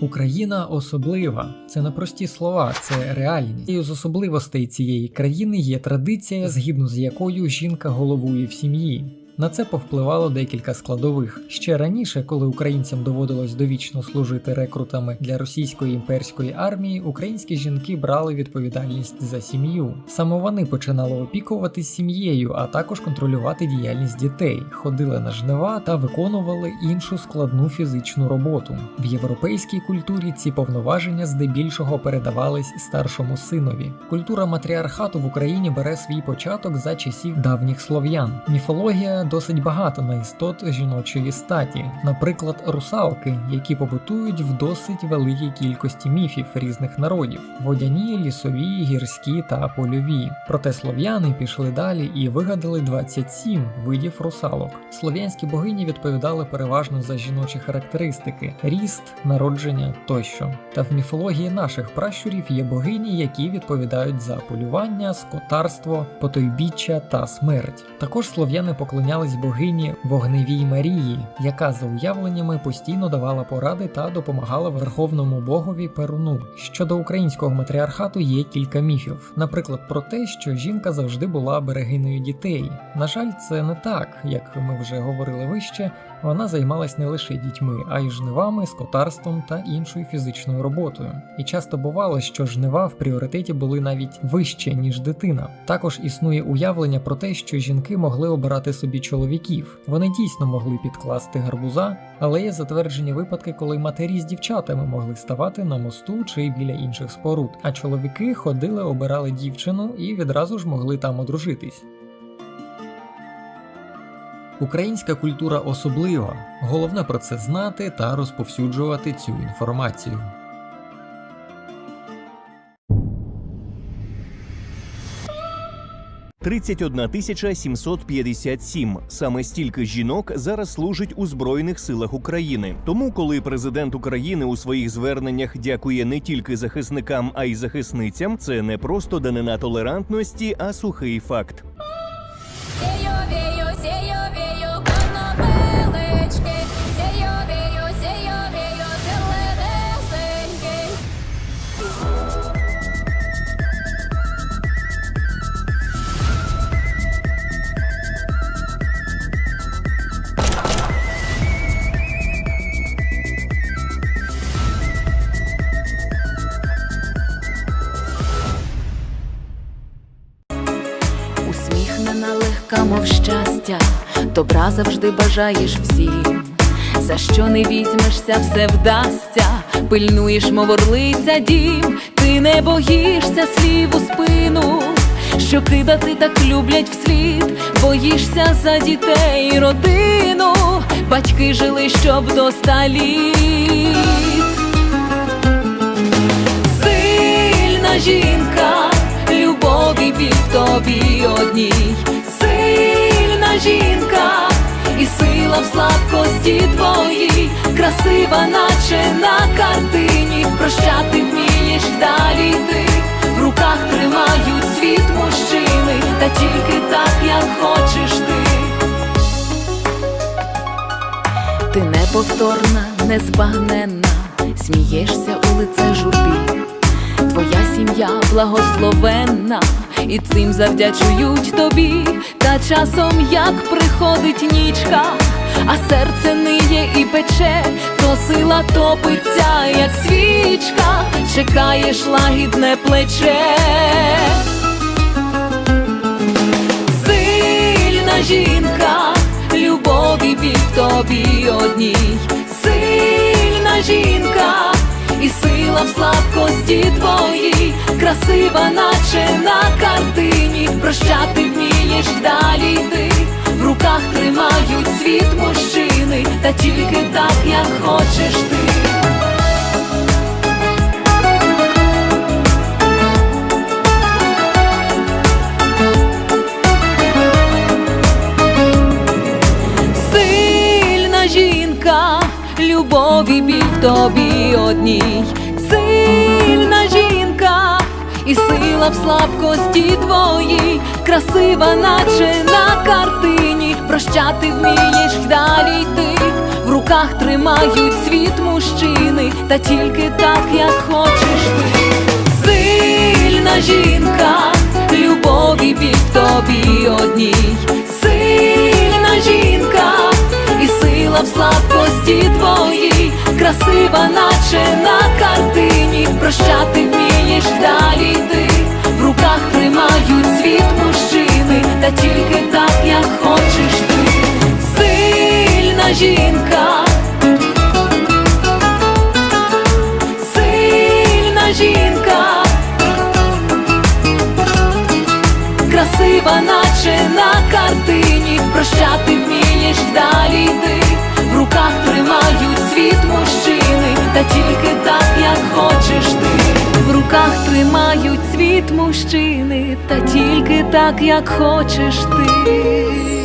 Україна особлива. Це не прості слова, це реальність. І з особливостей цієї країни є традиція, згідно з якою жінка головує в сім'ї. На це повпливало декілька складових. Ще раніше, коли українцям доводилось довічно служити рекрутами для російської імперської армії, українські жінки брали відповідальність за сім'ю. Саме вони починали опікуватись сім'єю, а також контролювати діяльність дітей, ходили на жнива та виконували іншу складну фізичну роботу. В європейській культурі ці повноваження здебільшого передавались старшому синові. Культура матріархату в Україні бере свій початок за часів давніх слов'ян. Міфологія досить багата на істот жіночої статі, наприклад, русалки, які побутують в досить великій кількості міфів різних народів: водяні, лісові, гірські та польові. Проте слов'яни пішли далі і вигадали 27 видів русалок. Слов'янські богині відповідали переважно за жіночі характеристики: ріст, народження тощо. Та в міфології наших пращурів є богині, які відповідають за полювання, скотарство, потойбіччя та смерть. Також слов'яни поклонялись богині вогневій Марії, яка за уявленнями постійно давала поради та допомагала верховному богові Перуну. Щодо українського матріархату є кілька міфів, наприклад, про те, що жінка завжди була берегиною дітей. На жаль, це не так, як ми вже говорили вище. Вона займалась не лише дітьми, а й жнивами, скотарством та іншою фізичною роботою. І часто бувало, що жнива в пріоритеті були навіть вище, ніж дитина. Також існує уявлення про те, що жінки могли обирати собі чоловіків. Вони дійсно могли підкласти гарбуза, але є затверджені випадки, коли матері з дівчатами могли ставати на мосту чи біля інших споруд, а чоловіки ходили, обирали дівчину і відразу ж могли там одружитись. Українська культура особлива. Головне про це знати та розповсюджувати цю інформацію. – 31 тисяча 757. Саме стільки жінок зараз служить у збройних силах України. Тому, коли президент України у своїх зверненнях дякує не тільки захисникам, а й захисницям, це не просто данина толерантності, а сухий факт. Сею-вею, сею-вею, конопелечки, Усміхнена мов щастя, добра завжди бажаєш всім. За що не візьмешся, все вдасться, пильнуєш, мов орлиця дім, ти не боїшся слів у спину, що кидати так люблять вслід, боїшся за дітей і родину, батьки жили, щоб до літ. Сильна жінка, в тобі одній, сильна жінка, і сила в слабкості твоїй, красива, наче на картині, прощати вмієш далі ти, в руках тримають світ мужчини, та тільки так, як хочеш ти. Ти неповторна, незбагненна, смієшся у лице журбі. Сім'я благословенна, і цим завдячують тобі. Та часом, як приходить нічка, а серце ниє і пече, то сила топиться, як свічка, чекаєш лагідне плече. Сильна жінка, любові біль в тобі одній, сильна жінка, сила в слабкості твоїй, красива, наче на картині, прощати вмієш далі ти, в руках тримають світ мужчини, та тільки так, як хочеш ти. Любові біль в тобі одній, сильна жінка, і сила в слабкості твоїй, красива, наче на картині, прощати вмієш далі йти. В руках тримають світ мужчини, та тільки так, як хочеш ти. Сильна жінка, любові біль тобі одній, красива, наче на картині, прощати вмієш далі йти. В руках тримають світ мужчини, та тільки так, як хочеш ти. Сильна жінка. Сильна жінка, красива, наче на картині, прощати вмієш далі йти. В руках тримають світ тримають світ мужчини, та тільки так, як хочеш ти.